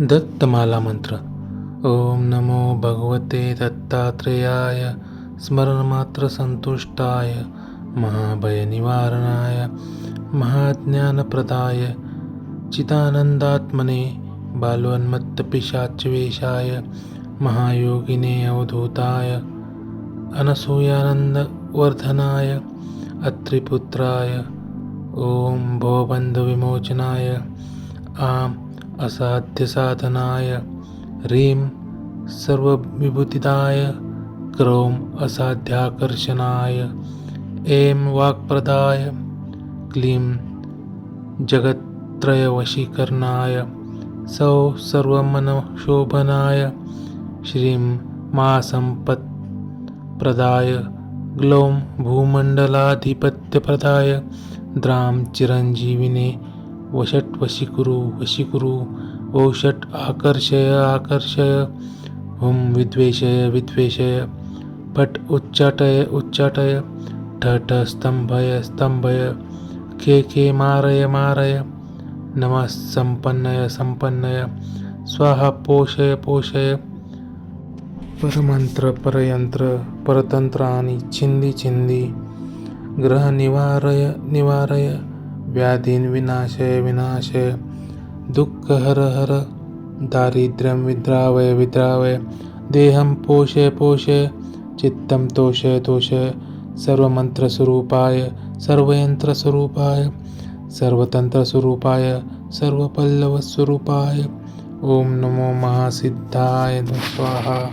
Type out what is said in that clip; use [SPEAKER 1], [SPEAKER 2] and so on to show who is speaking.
[SPEAKER 1] दत्तमाला मंत्र। ओम नमो भगवते दत्तात्रेयाय, स्मरणमात्र संतुष्टाय, महाभयनिवारणाय, महाज्ञानप्रदाय, चिदानन्दात्मने बालोन्मत्तपिशाचवेशाय महायोगिने अवधूताय, अनसूयानन्दवर्धनाय, अत्रिपुत्राय ॐ भवबन्धविमोचनाय। आम्। असाध्यसाधनाय ह्रीं सर्वविभूतिदाय क्रौं असाध्याकर्षणाय। ऐं वाक्प्रदाय क्लीं जगत्त्रयवशीकरणाय। सौः सर्वमनशोभनाय श्रीं मा सम्पत्प्रदाय ग्लौं भूमण्डलाधिपत्यप्रदाय। द्रां चिरञ्जीविने वषट् वशीकुरु वशीकुरु ओषट् आकर्षय आकर्षय। हुं विद्वेषय विद्वेषय। पट् उच्चाटय उच्चाटय। ठठ स्तंभय स्तम्भय खे खे मारय मारय। नमः सम्पन्नय सम्पन्नय स्वाहा पोषय पोषय। परमंत्र, परयंत्र, परतंत्राणि छिंदी छिंदी। ग्रह निवारय निवारय। व्याधीन विनाशय विनाशय दुःख हर हर, दारिद्र्यं विद्रावय विद्रावय। देहं पोषय पोषय चित्तं तोषय तोषय सर्वमन्त्रस्वरूपाय, सर्वयन्त्रस्वरूपाय। सर्वतन्त्रस्वरूपाय, सर्वपल्लवस्वरूपाय। नमो महासिद्धाय स्वाहा।